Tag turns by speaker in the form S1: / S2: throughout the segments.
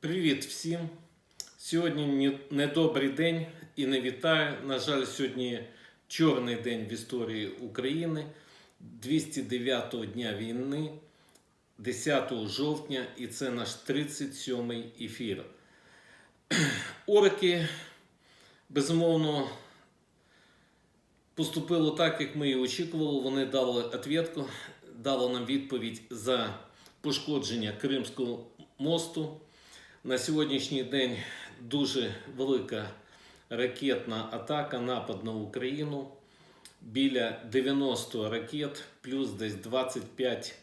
S1: Привіт всім! Сьогодні недобрий день і не вітаю. На жаль, сьогодні чорний день в історії України, 209-го дня війни, 10 жовтня, і це наш 37-й ефір. Орки, безумовно, поступило так, як ми і очікували. Вони дали відповідку, дали нам відповідь за пошкодження Кримського мосту. На сьогоднішній день дуже велика ракетна атака, напад на Україну. Біля 90 ракет, плюс десь 25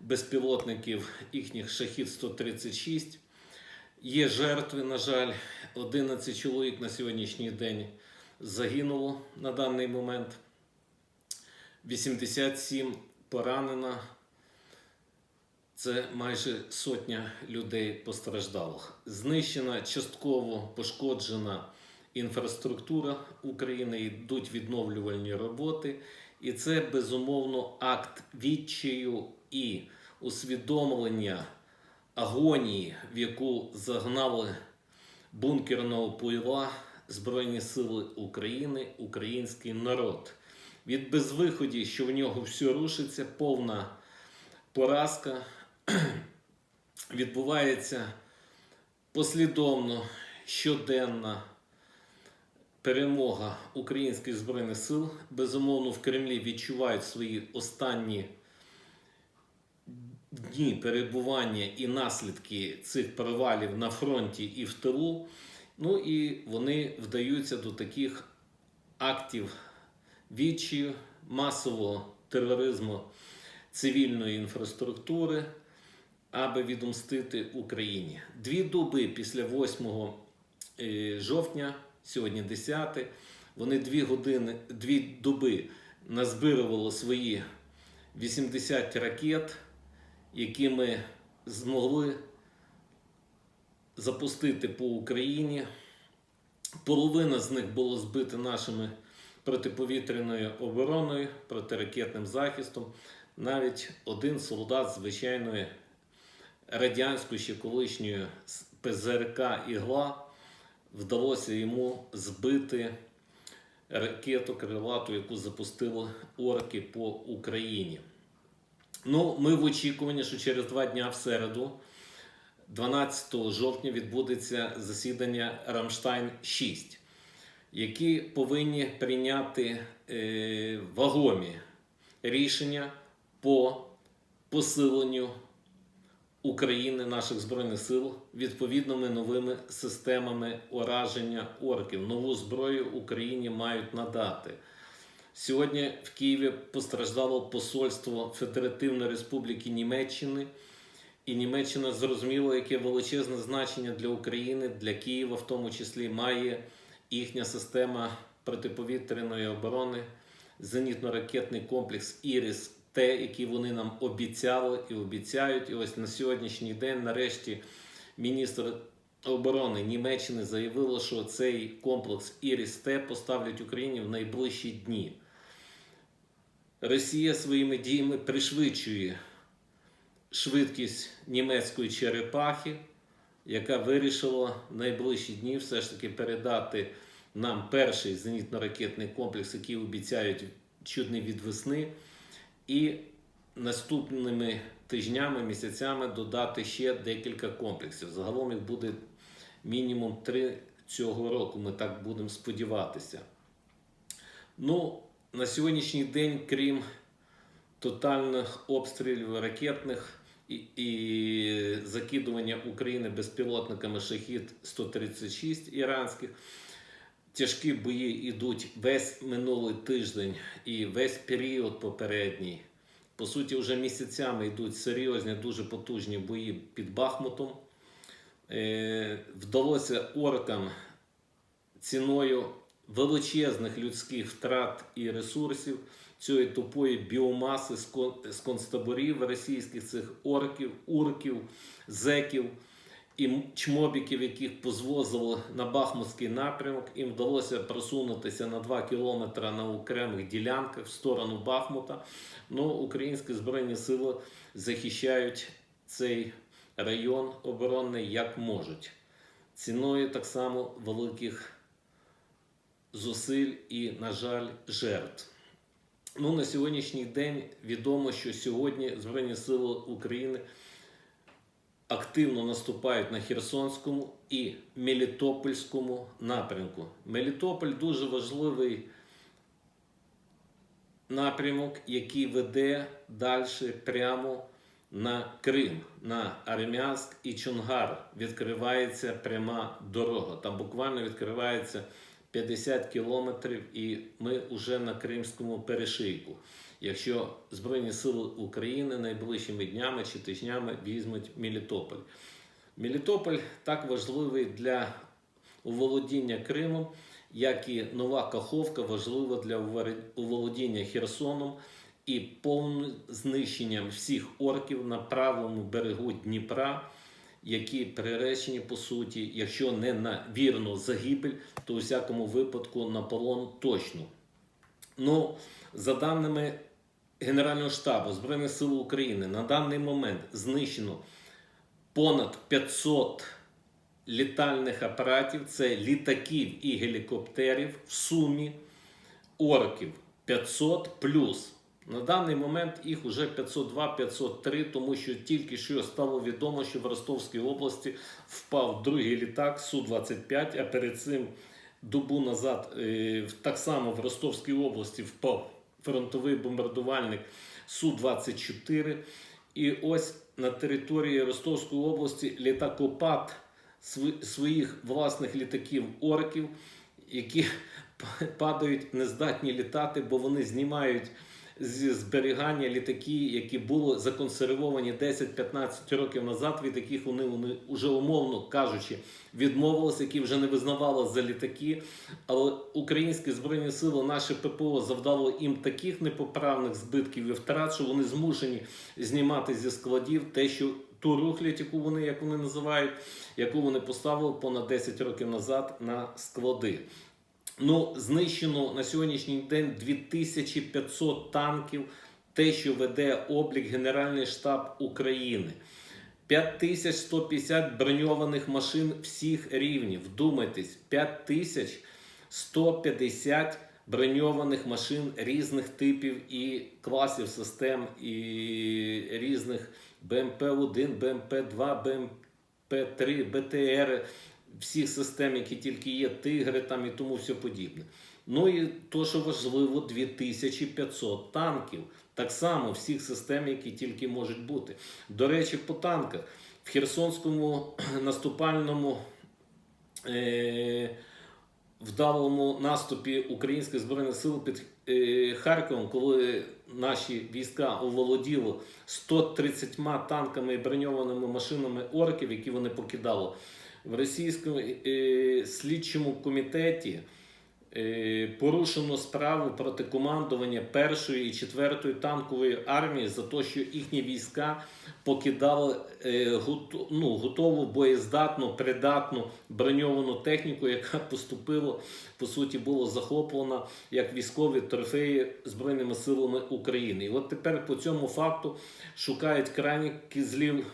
S1: безпілотників їхніх шахід 136. Є жертви, на жаль, 11 чоловік на сьогоднішній день загинуло на даний момент. 87 поранено. Це майже сотня людей постраждалих. Знищена частково пошкоджена інфраструктура України, йдуть відновлювальні роботи. І це безумовно акт відчаю і усвідомлення агонії, в яку загнали бункерного пойла Збройні Сили України, український народ. Від безвиході, що в нього все рушиться, повна поразка відбувається послідовно щоденна перемога українських збройних сил. Безумовно, в Кремлі відчувають свої останні дні перебування і наслідки цих провалів на фронті і в тилу. Ну і вони вдаються до таких актів відчаю, масового тероризму цивільної інфраструктури, аби відомстити Україні. Дві доби після 8 е, жовтня, сьогодні 10, вони дві години, дві доби назбирували свої 80 ракет, які ми змогли запустити по Україні. Половина з них було збито нашими протиповітряною обороною, протиракетним захистом. Навіть один солдат звичайної радянської ще колишньої ПЗРК Ігла вдалося йому збити ракету крилату, яку запустили орки по Україні. Ну, ми в очікуванні, що через два дня в середу, 12 жовтня, відбудеться засідання Рамштайн 6, які повинні прийняти е, вагомі рішення по посиленню України, наших збройних сил відповідними новими системами ураження орків. Нову зброю Україні мають надати. Сьогодні в Києві постраждало посольство Федеративної Республіки Німеччини. І Німеччина зрозуміло, яке величезне значення для України, для Києва, в тому числі, має їхня система протиповітряної оборони, зенітно-ракетний комплекс Іріс Т, який вони нам обіцяли і обіцяють. І ось на сьогоднішній день, нарешті, міністр оборони Німеччини заявило, що цей комплекс Іріс Т поставлять Україні в найближчі дні. Росія своїми діями пришвидшує швидкість німецької черепахи, яка вирішила в найближчі дні все ж таки передати нам перший зенітно-ракетний комплекс, який обіцяють не від весни, і наступними тижнями, місяцями додати ще декілька комплексів. Загалом їх буде мінімум три цього року. Ми так будемо сподіватися. Ну, на сьогоднішній день, крім тотальних обстрілів ракетних і, і закидування України безпілотниками шахід 136 іранських. Тяжкі бої йдуть весь минулий тиждень і весь період попередній. По суті, вже місяцями йдуть серйозні, дуже потужні бої під Бахмутом. Е, вдалося оркам ціною величезних людських втрат і ресурсів цієї тупої біомаси з концтаборів російських цих орків, урків, зеків і чмобіків, яких позвозили на Бахмутський напрямок. Їм вдалося просунутися на 2 кілометри на окремих ділянках в сторону Бахмута. Ну, українські збройні сили захищають цей район оборонний як можуть. Ціною так само великих зусиль і, на жаль, жертв. Ну, на сьогоднішній день відомо, що сьогодні Збройні Сили України активно наступають на Херсонському і Мелітопольському напрямку. Мелітополь дуже важливий напрямок, який веде далі прямо на Крим, на Армянськ і Чонгар. Відкривається пряма дорога. Там буквально відкривається 50 кілометрів, і ми вже на Кримському перешийку. Якщо Збройні Сили України найближчими днями чи тижнями візьмуть Мелітополь. Мелітополь так важливий для оволодіння Кримом, як і нова Каховка важлива для оволодіння Херсоном і повним знищенням всіх орків на правому берегу Дніпра, які приречені по суті, якщо не на вірну загибель, то у всякому випадку на полон точно. Ну, за даними Генерального штабу Збройних сил України, на даний момент знищено понад 500 літальних апаратів, це літаків і гелікоптерів в сумі орків 500 плюс. На даний момент їх вже 502-503, тому що тільки що стало відомо, що в Ростовській області впав другий літак Су-25, а перед цим добу назад е, так само в Ростовській області впав фронтовий бомбардувальник Су-24. І ось на території Ростовської області літакопад своїх власних літаків орків, які падають, нездатні літати, бо вони знімають зі зберігання літаки, які були законсервовані 10-15 років назад, від яких вони, вони вже умовно кажучи, відмовилися, які вже не визнавали за літаки. Але українські збройні сили, наше ППО завдало їм таких непоправних збитків і втрат, що вони змушені знімати зі складів те, що ту рухлядь, яку вони, як вони називають, яку вони поставили понад 10 років назад на склади. Ну, знищено на сьогоднішній день 2500 танків, те, що веде облік Генеральний штаб України. 5150 броньованих машин всіх рівнів. Вдумайтесь, 5150 броньованих машин різних типів і класів систем, і різних БМП-1, БМП-2, БМП-3, БТР всіх систем, які тільки є, тигри там і тому все подібне. Ну і то, що важливо, 2500 танків. Так само всіх систем, які тільки можуть бути. До речі, по танках в Херсонському наступальному е- вдалому наступі Українських збройних сил під е Харковом, коли наші війська оволоділи 130 танками і броньованими машинами орків, які вони покидали в російському е, слідчому комітеті е, порушено справу проти командування першої і четвертої танкової армії за те, що їхні війська покидали е, гото, ну, готову боєздатну, придатну броньовану техніку, яка поступила, по суті, була захоплена як військові трофеї Збройними силами України. І от тепер по цьому факту шукають крайніх кізлів.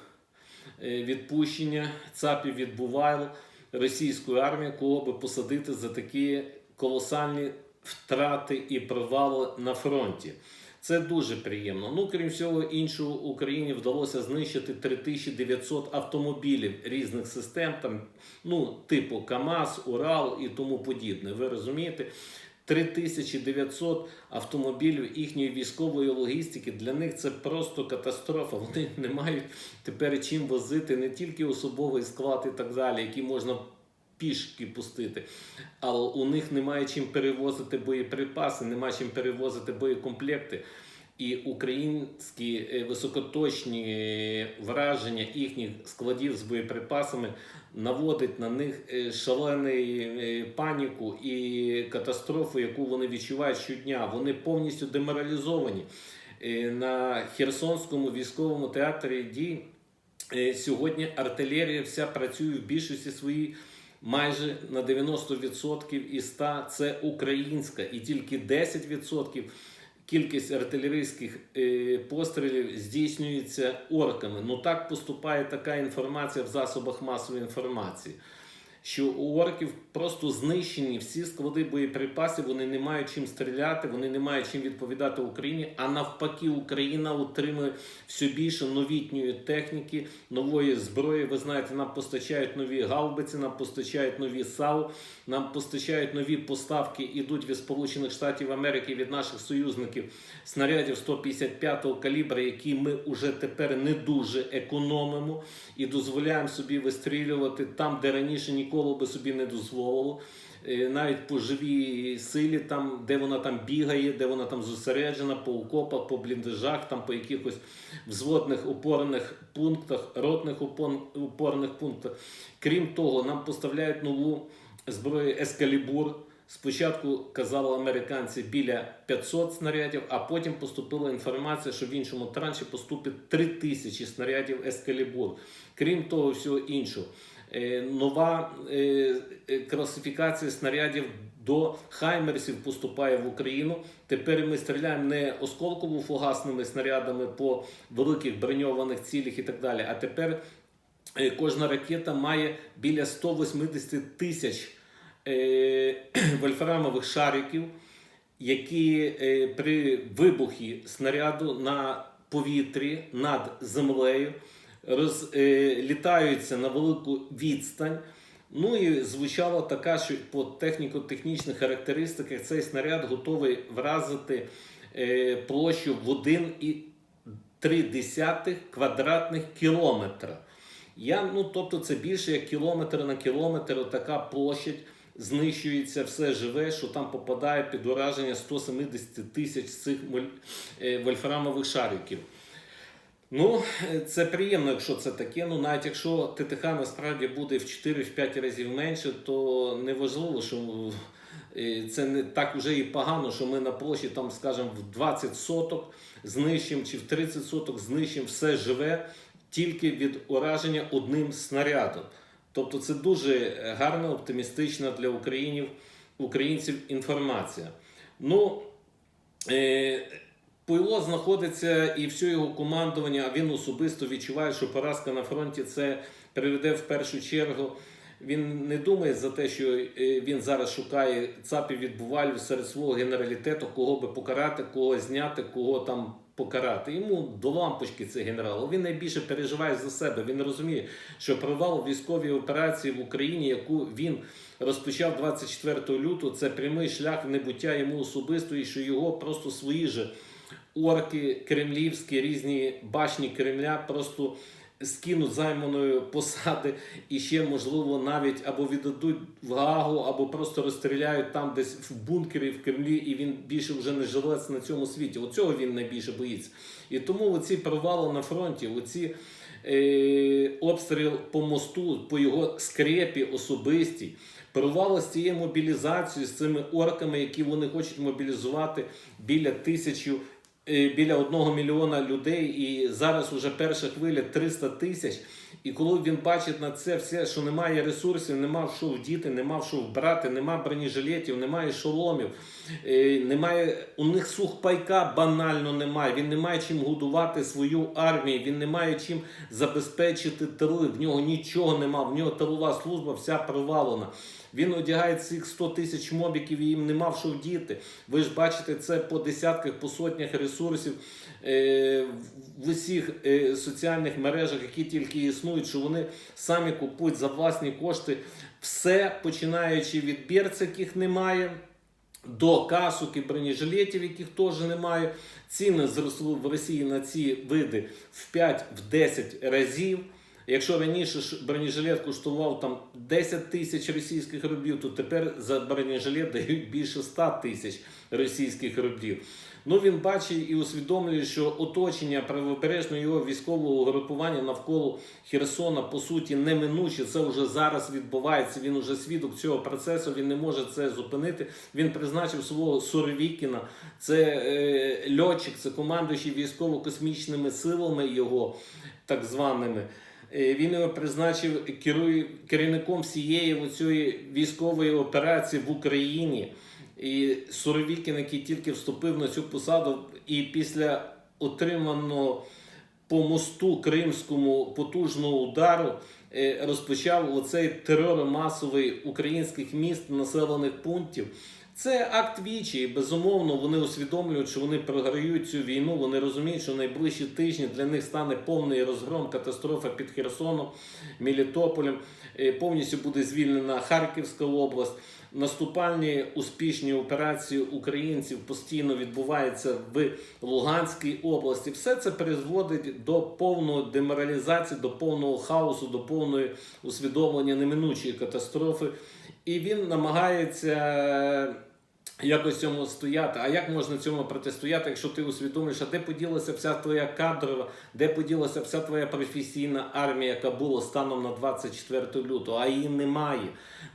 S1: Е, відпущення ЦАПів відбувало російської армії, кого би посадити за такі колосальні втрати і провали на фронті. Це дуже приємно. Ну, крім всього іншого, Україні вдалося знищити 3900 автомобілів різних систем, там, ну, типу КАМАЗ, Урал і тому подібне. Ви розумієте? 3900 автомобілів їхньої військової логістики. Для них це просто катастрофа. Вони не мають тепер чим возити не тільки особовий склад і так далі, які можна пішки пустити, але у них немає чим перевозити боєприпаси, немає чим перевозити боєкомплекти. І українські е, високоточні враження їхніх складів з боєприпасами наводить на них е, шалений е, паніку і катастрофу, яку вони відчувають щодня. Вони повністю деморалізовані на Херсонському військовому театрі дій. Сьогодні артилерія вся працює в більшості своїй майже на 90% із 100% це українська, і тільки 10% кількість артилерійських е, пострілів здійснюється орками. Ну так поступає така інформація в засобах масової інформації. Що у орків просто знищені всі склади боєприпасів, вони не мають чим стріляти, вони не мають чим відповідати Україні. А навпаки, Україна отримує все більше новітньої техніки, нової зброї. Ви знаєте, нам постачають нові гаубиці, нам постачають нові САУ, нам постачають нові поставки, ідуть від Сполучених Штатів Америки від наших союзників снарядів 155-го калібра, які ми вже тепер не дуже економимо і дозволяємо собі вистрілювати там, де раніше ніколи би собі не дозволило. Е, Навіть по живій силі, там, де вона там бігає, де вона там зосереджена, по окопах, по бліндажах, там по якихось взводних опорних пунктах, ротних опорних пунктах. Крім того, нам поставляють нову зброю Ескалібур. Спочатку казали американці біля 500 снарядів, а потім поступила інформація, що в іншому транші поступить 3000 снарядів Ескалібур. Крім того, всього іншого. Е, Нова е, е, класифікація снарядів до Хаймерсів поступає в Україну. Тепер ми стріляємо не осколково-фугасними снарядами по великих броньованих цілях і так далі. А тепер кожна ракета має біля 180 тисяч вольфрамових шариків, які при вибухі снаряду на повітрі над землею розлітаються на велику відстань. Ну і звучало така, що по техніко-технічних характеристиках цей снаряд готовий вразити е, площу в 1,3 квадратних кілометра. Я, ну, тобто це більше як кілометр на кілометр, така площадь знищується все живе, що там попадає під ураження 170 тисяч цих е, вольфрамових шариків. Ну, е, це приємно, якщо це таке. Ну, навіть якщо ТТХ насправді буде в 4-5 разів менше, то не важливо, що е, це не так вже і погано, що ми на площі, там, скажімо, в 20 соток знищимо чи в 30 соток знищимо все живе тільки від ураження одним снарядом. Тобто це дуже гарна, оптимістична для українців, українців інформація. Ну, Пуйло знаходиться і все його командування, він особисто відчуває, що поразка на фронті це приведе в першу чергу. Він не думає за те, що е, він зараз шукає цапів від бувалів серед свого генералітету, кого би покарати, кого зняти, кого там покарати. Йому до лампочки цей генерал. Він найбільше переживає за себе. Він розуміє, що провал військовій операції в Україні, яку він розпочав 24 лютого, це прямий шлях небуття йому особисто, і що його просто свої же орки кремлівські, різні башні Кремля просто скинуть займаної посади і ще, можливо, навіть або віддадуть в Гаагу, або просто розстріляють там десь в бункері в Кремлі, і він більше вже не жилець на цьому світі. Оцього він найбільше боїться. І тому оці провали на фронті, оці е, обстріл по мосту, по його скрепі особистій. Провали з цією мобілізацією, з цими орками, які вони хочуть мобілізувати біля тисячу е, біля одного мільйона людей, і зараз уже перша хвиля 300 тисяч. І коли він бачить на це все, що немає ресурсів, нема в що вдіти, нема в що вбрати, нема бронежилетів, немає шоломів, е, немає у них сухпайка банально немає. Він не має чим годувати свою армію, він не має чим забезпечити тили. В нього нічого нема, в нього тилова служба вся провалена. Він одягає цих 100 тисяч мобіків і їм нема в що вдіти. Ви ж бачите це по десятках, по сотнях ресурсів е, в усіх е, соціальних мережах, які тільки існують, що вони самі купують за власні кошти все, починаючи від берц, яких немає. До касок і бронежилетів, яких теж немає. Ціни зросли в Росії на ці види в 5-10 разів. Якщо раніше бронежилет коштував там 10 тисяч російських рублів, то тепер за бронежилет дають більше 100 тисяч російських рублів. Ну він бачить і усвідомлює, що оточення правобережного його військового групування навколо Херсона по суті неминуче. Це вже зараз відбувається. Він уже свідок цього процесу. Він не може це зупинити. Він призначив свого Суровікіна. Це е, льотчик, це командуючий військово-космічними силами його так званими. Е, Він його призначив керує, керівником всієї цієї військової операції в Україні. І Суровікін, який тільки вступив на цю посаду, і після отриманого по мосту Кримському потужного удару е, розпочав оцей терор масовий українських міст, населених пунктів. Це акт вічі, і безумовно вони усвідомлюють, що вони програють цю війну. Вони розуміють, що найближчі тижні для них стане повний розгром, катастрофа під Херсоном, Мелітополем. Е, Повністю буде звільнена Харківська область. Наступальні успішні операції українців постійно відбуваються в Луганській області. Все це призводить до повної деморалізації, до повного хаосу, до повної усвідомлення неминучої катастрофи. І він намагається якось цьому стояти. А як можна цьому протистояти, якщо ти усвідомлюєш, а де поділася вся твоя кадрова, де поділася вся твоя професійна армія, яка була станом на 24 лютого, а її немає.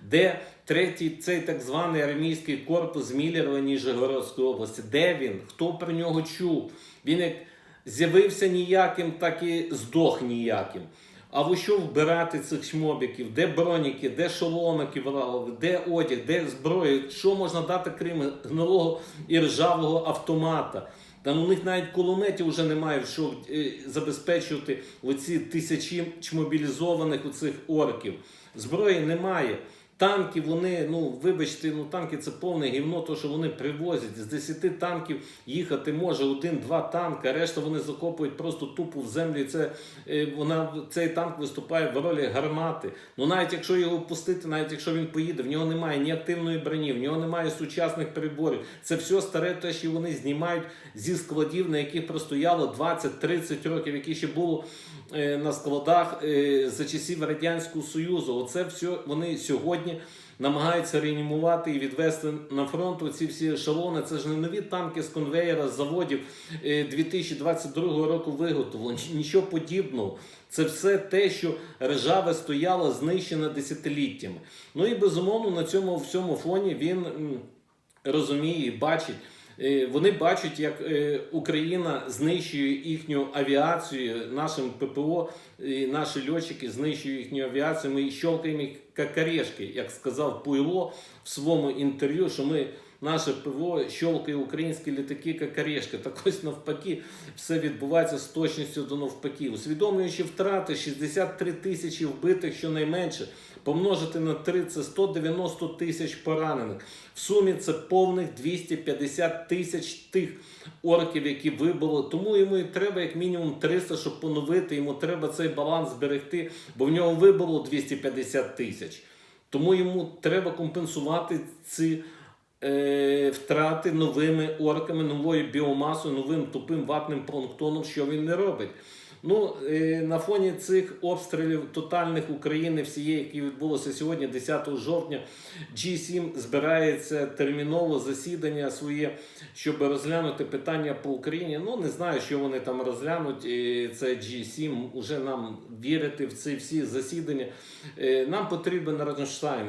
S1: Де третій цей так званий армійський корпус з Міллєрова Ніжегородської області? Де він? Хто про нього чув? Він як з'явився ніяким, так і здох ніяким. А в що вбирати цих шмобіків? Де броніки, де шоломики ківралові, де одяг, де зброя? Що можна дати крім гнилого і ржавого автомата? Там у них навіть кулеметів вже немає, що е, забезпечувати оці тисячі чмобілізованих оцих цих орків. Зброї немає. Танки, вони, ну вибачте, ну танки це повне гівно, то що вони привозять. З 10 танків їхати може один-два танка, решта вони закопують просто тупо в землю. Це е, вона цей танк виступає в ролі гармати. Ну навіть якщо його пустити, навіть якщо він поїде, в нього немає ні активної броні, в нього немає сучасних приборів. Це все старе, те, що вони знімають зі складів, на яких простояло 20-30 років, які ще було е, на складах е, за часів Радянського Союзу. Оце все вони сьогодні намагаються реанімувати і відвести на фронт оці всі ешелони. Це ж не нові танки з конвеєра з заводів е, 2022 року виготовлені. Нічого подібного. Це все те, що ржаве стояло знищене десятиліттями. Ну і безумовно на цьому всьому фоні він розуміє і бачить. Е, Вони бачать, як е, Україна знищує їхню авіацію, нашим ППО, і наші льотчики знищують їхню авіацію. Ми щелкаємо їх як орешки, як сказав Пуйло в своєму інтерв'ю, що ми наше ПВО щелкає українські літаки як орешки. Так ось навпаки, все відбувається з точністю до навпаки. Усвідомлюючи втрати 63 тисячі вбитих щонайменше, помножити на 3 це 190 тисяч поранених. В сумі це повних 250 тисяч тих орків, які вибили. Тому йому і треба як мінімум 300, щоб поновити. Йому треба цей баланс зберегти, бо в нього вибило 250 тисяч. Тому йому треба компенсувати ці е, втрати новими орками, новою біомасою, новим тупим ватним планктоном, що він не робить. Ну, е, на фоні цих обстрілів тотальних України всієї, які відбулося сьогодні, 10 жовтня, G7 збирається терміново засідання своє, щоб розглянути питання по Україні. Ну, не знаю, що вони там розглянуть. Це G7, уже нам вірити в ці всі засідання. Е, Нам потрібен Рамштайн.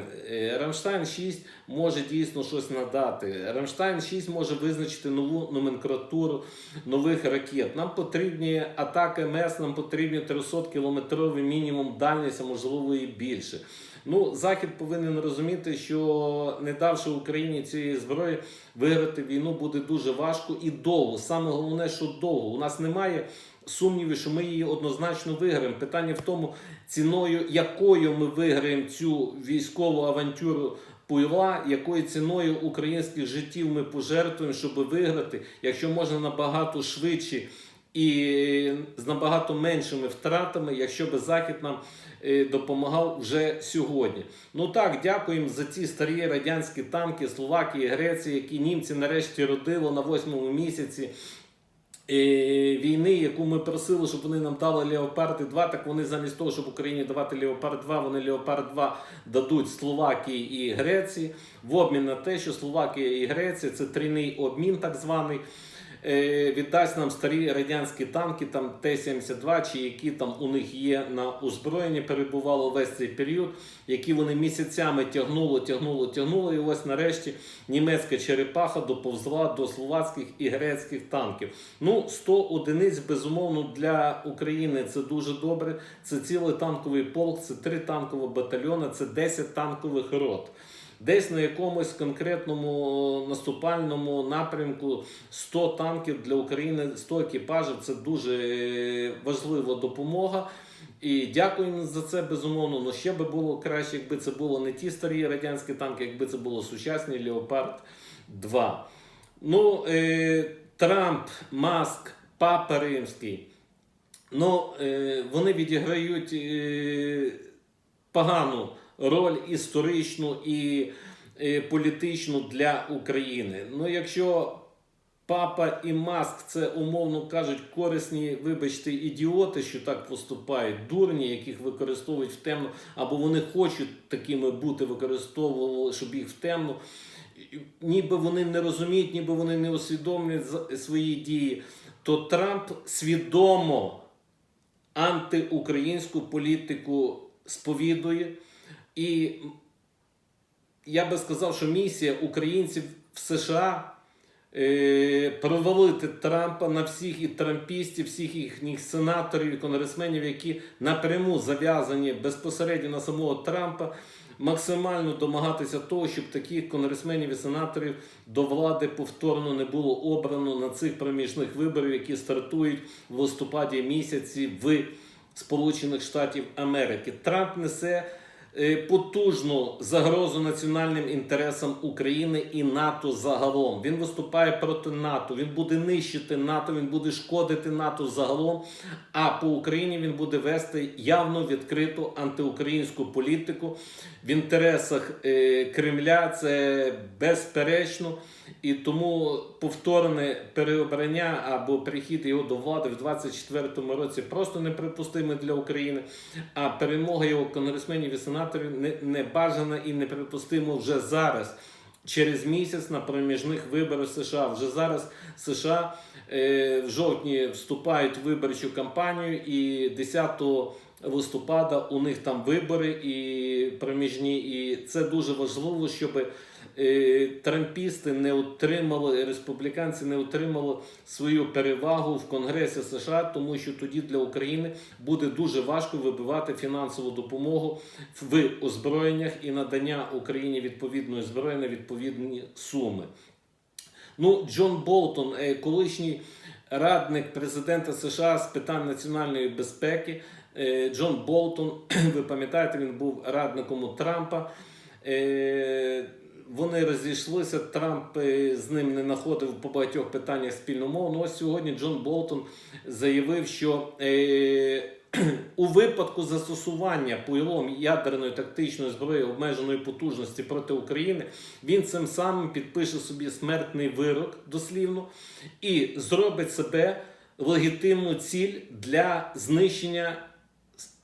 S1: Рамштайн 6 може дійсно щось надати. Рамштайн 6 може визначити нову номенклатуру нових ракет. Нам потрібні атаки МС, нам потрібні 300 кілометровий мінімум дальність, а можливо і більше. Ну, Захід повинен розуміти, що не давши Україні цієї зброї, виграти війну буде дуже важко і довго. Саме головне, що довго. У нас немає сумнівів, що ми її однозначно виграємо. Питання в тому, ціною якою ми виграємо цю військову авантюру. Пуйла, якою ціною українських життів ми пожертвуємо, щоб виграти, якщо можна набагато швидше і з набагато меншими втратами, якщо би Захід нам е, допомагав вже сьогодні. Ну так, дякуємо за ці старі радянські танки Словакії, Греції, які німці нарешті родили на восьмому місяці. Е, Війни, яку ми просили, щоб вони нам дали Леопарди 2, так вони замість того, щоб Україні давати Леопард 2, вони Леопард 2 дадуть Словакії і Греції в обмін на те, що Словакія і Греція це трійний обмін, так званий. Е, Віддасть нам старі радянські танки, там Т-72, чи які там у них є на озброєнні, перебувало весь цей період, які вони місяцями тягнуло, тягнуло, тягнуло. І ось нарешті німецька черепаха доповзла до словацьких і грецьких танків. Ну, 100 одиниць, безумовно, для України це дуже добре. Це цілий танковий полк, це три танкові батальйони, це 10 танкових рот. Десь на якомусь конкретному наступальному напрямку 100 танків для України, 100 екіпажів це дуже важлива допомога. І дякуємо за це безумовно. Ну ще би було краще, якби це було не ті старі радянські танки, якби це було сучасні Леопард 2. Ну, е, Трамп, Маск, Папа Римський. Ну, е, вони відіграють е, погану роль історичну і політичну для України. Ну, якщо Папа і Маск це умовно кажуть корисні, вибачте, ідіоти, що так поступають, дурні, яких використовують в темну, або вони хочуть такими бути, використовували, щоб їх в темну. Ніби вони не розуміють, ніби вони не усвідомлюють свої дії, то Трамп свідомо антиукраїнську політику сповідує. І я би сказав, що місія українців в США е, провалити Трампа на всіх і трампістів, всіх їхніх сенаторів і конгресменів, які напряму зав'язані безпосередньо на самого Трампа, максимально домагатися того, щоб таких конгресменів і сенаторів до влади повторно не було обрано на цих проміжних виборів, які стартують в листопаді місяці в Сполучених Штатів Америки. Трамп несе потужну загрозу національним інтересам України і НАТО загалом. Він виступає проти НАТО. Він буде нищити НАТО, він буде шкодити НАТО загалом. А по Україні він буде вести явно відкриту антиукраїнську політику в інтересах е, Кремля. Це безперечно. І тому повторне переобрання або прихід його до влади в 24-му році просто неприпустиме для України. А перемога його конгресменів і сенаторів не, не бажана і неприпустимо вже зараз. Через місяць на проміжних виборах США. Вже зараз США е, в жовтні вступають в виборчу кампанію, і 10 листопада у них там вибори і проміжні. І це дуже важливо, щоб е, трампісти не отримали, республіканці не отримали свою перевагу в Конгресі США, тому що тоді для України буде дуже важко вибивати фінансову допомогу в озброєннях і надання Україні відповідної зброї на відповідні суми. Ну, Джон Болтон, е, колишній радник президента США з питань національної безпеки. Е, Джон Болтон, ви пам'ятаєте, він був радником у Трампа. Вони розійшлися. Трамп е, з ним не знаходив по багатьох питаннях спільну мову. Ну, ось сьогодні Джон Болтон заявив, що е, у випадку застосування пуйлом ядерної тактичної зброї обмеженої потужності проти України, він цим самим підпише собі смертний вирок дослівно і зробить себе легітимну ціль для знищення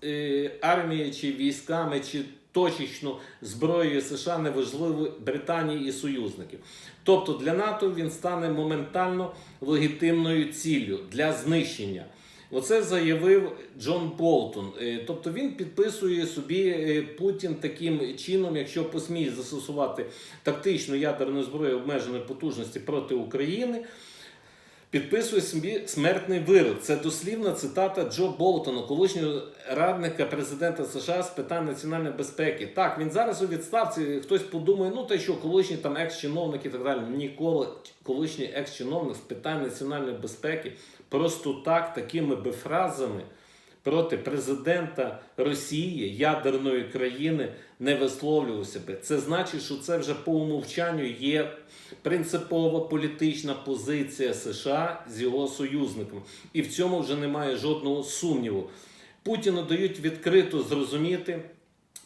S1: е, армії чи військами, чи точечно зброєю США неважливо Британії і союзників. Тобто для НАТО він стане моментально легітимною ціллю для знищення. Оце заявив Джон Болтон. Е, Тобто він підписує собі е, Путін таким чином, якщо посміє застосувати тактичну ядерну зброю обмеженої потужності проти України. Підписує собі смертний вирок. Це дослівна цитата Джо Болтона, колишнього радника президента США з питань національної безпеки. Так, він зараз у відставці. Хтось подумає, ну та що, колишні там екс-чиновник і так далі. Ніколи колишній екс-чиновник з питань національної безпеки просто так, такими би фразами проти президента Росії, ядерної країни, не висловлювався би. Це значить, що це вже по умовчанню є принципова політична позиція США з його союзником, І в цьому вже немає жодного сумніву. Путіну дають відкрито зрозуміти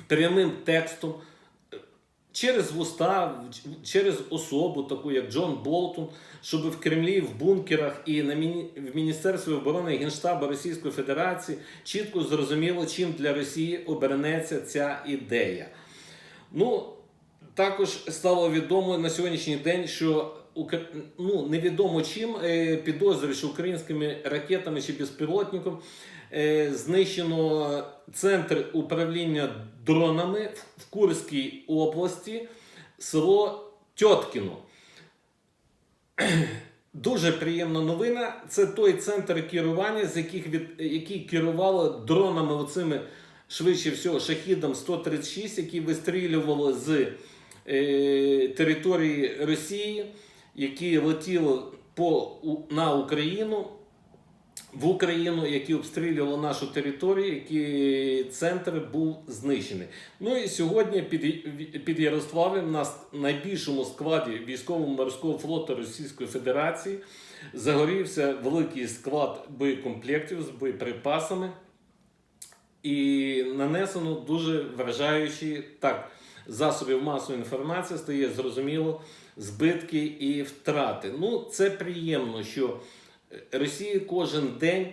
S1: прямим текстом. Через вуста, через особу, таку як Джон Болтон, щоб в Кремлі, в бункерах і на міні... в Міністерстві оборони Генштабу Російської Федерації чітко зрозуміло, чим для Росії обернеться ця ідея. Ну, також стало відомо на сьогоднішній день, що ну, невідомо чим е, підозрюють, українськими ракетами чи безпілотником знищено центр управління дронами в Курській області, село Тьоткіно. Дуже приємна новина. Це той центр керування, з яких від які керували дронами оцими швидше всього шахідом 136, які вистрілювали з е, території Росії, які летіли по, у- на Україну. В Україну, які обстрілювали нашу територію, які центр був знищений. Ну і сьогодні під, під Ярославлем на найбільшому складі військово-морського флоту Російської Федерації загорівся великий склад боєкомплектів з боєприпасами і нанесено дуже вражаючі так засобів масової інформації стає зрозуміло збитки і втрати. Ну це приємно, що Росії кожен день.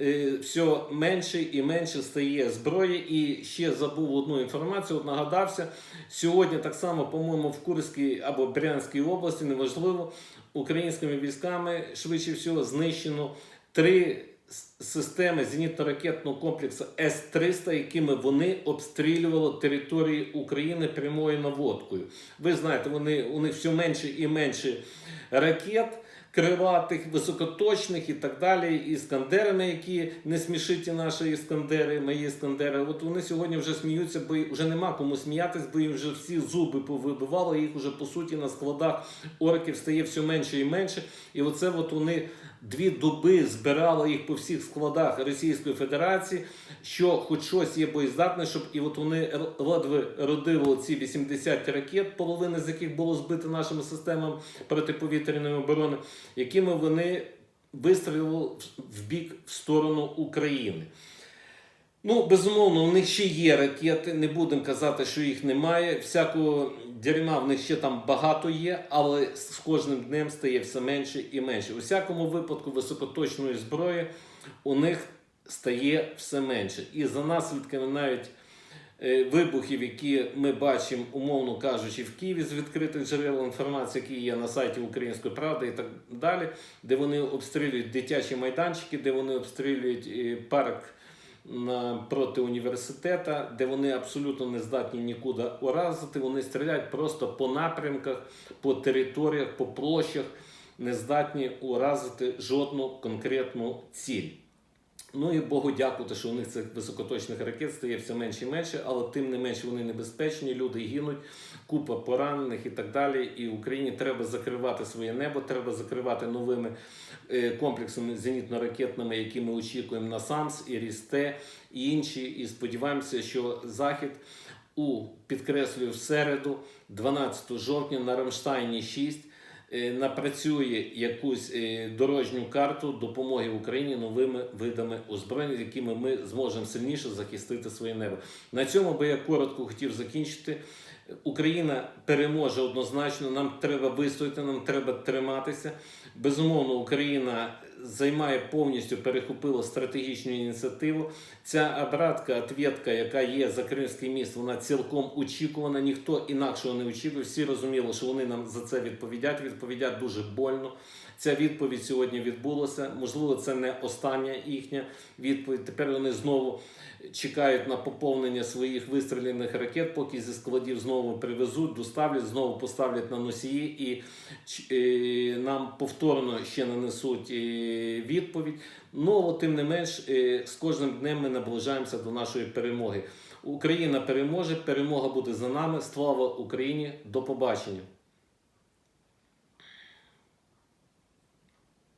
S1: е, Все менше і менше стає зброї, і ще забув одну інформацію. От нагадався сьогодні. Так само, по-моєму, в Курській або Брянській області неважливо українськими військами швидше всього знищено три системи зенітно-ракетного комплексу С-300, якими вони обстрілювали території України прямою наводкою. Ви знаєте, вони у них все менше і менше ракет. Криватих, високоточних і так далі, іскандерами, які не смішить ті наші іскандери, мої іскандери. От вони сьогодні вже сміються, бо вже нема кому сміятись, бо їм вже всі зуби повибивало, їх уже по суті на складах орків стає все менше і менше. І оце от вони дві доби збирали їх по всіх складах Російської Федерації, що хоч щось є боєздатне, щоб і от вони ледве родили ці 80 ракет, половина з яких було збито нашими системами протиповітряної оборони, якими вони вистрілили в бік в сторону України. Ну, безумовно, у них ще є ракети, не будемо казати, що їх немає. Всякого дерьма в них ще там багато є, але з кожним днем стає все менше і менше. У всякому випадку високоточної зброї у них стає все менше. І за наслідками навіть е, вибухів, які ми бачимо, умовно кажучи, в Києві з відкритих джерел інформації, які є на сайті Української правди і так далі, де вони обстрілюють дитячі майданчики, де вони обстрілюють е, парк проти університету, де вони абсолютно не здатні нікуди уразити. Вони стріляють просто по напрямках, по територіях, по площах, не здатні уразити жодну конкретну ціль. Ну і Богу дякувати, що у них цих високоточних ракет стає все менше і менше, але тим не менше вони небезпечні, люди гинуть, купа поранених і так далі. І Україні треба закривати своє небо, треба закривати новими е, комплексами зенітно-ракетними, які ми очікуємо на САМС, і Рісте, і інші. І сподіваємося, що Захід у підкреслюю в середу, 12 жовтня, на Рамштайні 6 е, напрацює якусь е, дорожню карту допомоги Україні новими видами озброєння, якими ми зможемо сильніше захистити своє небо. На цьому би я коротко хотів закінчити. Україна переможе однозначно. Нам треба вистояти, нам треба триматися. Безумовно, Україна займає повністю перехопила стратегічну ініціативу. Ця обратка, ответка, яка є за Кримський міст, вона цілком очікувана. Ніхто інакшого не очікує. Всі розуміли, що вони нам за це відповідять. Відповідять дуже больно. Ця відповідь сьогодні відбулася. Можливо, це не остання їхня відповідь. Тепер вони знову чекають на поповнення своїх вистріляних ракет, поки зі складів знову привезуть, доставлять, знову поставлять на носії і ч- е, нам повторно ще нанесуть е, відповідь. Ну, тим не менш, е, з кожним днем ми наближаємося до нашої перемоги. Україна переможе, перемога буде за нами. Слава Україні! До побачення!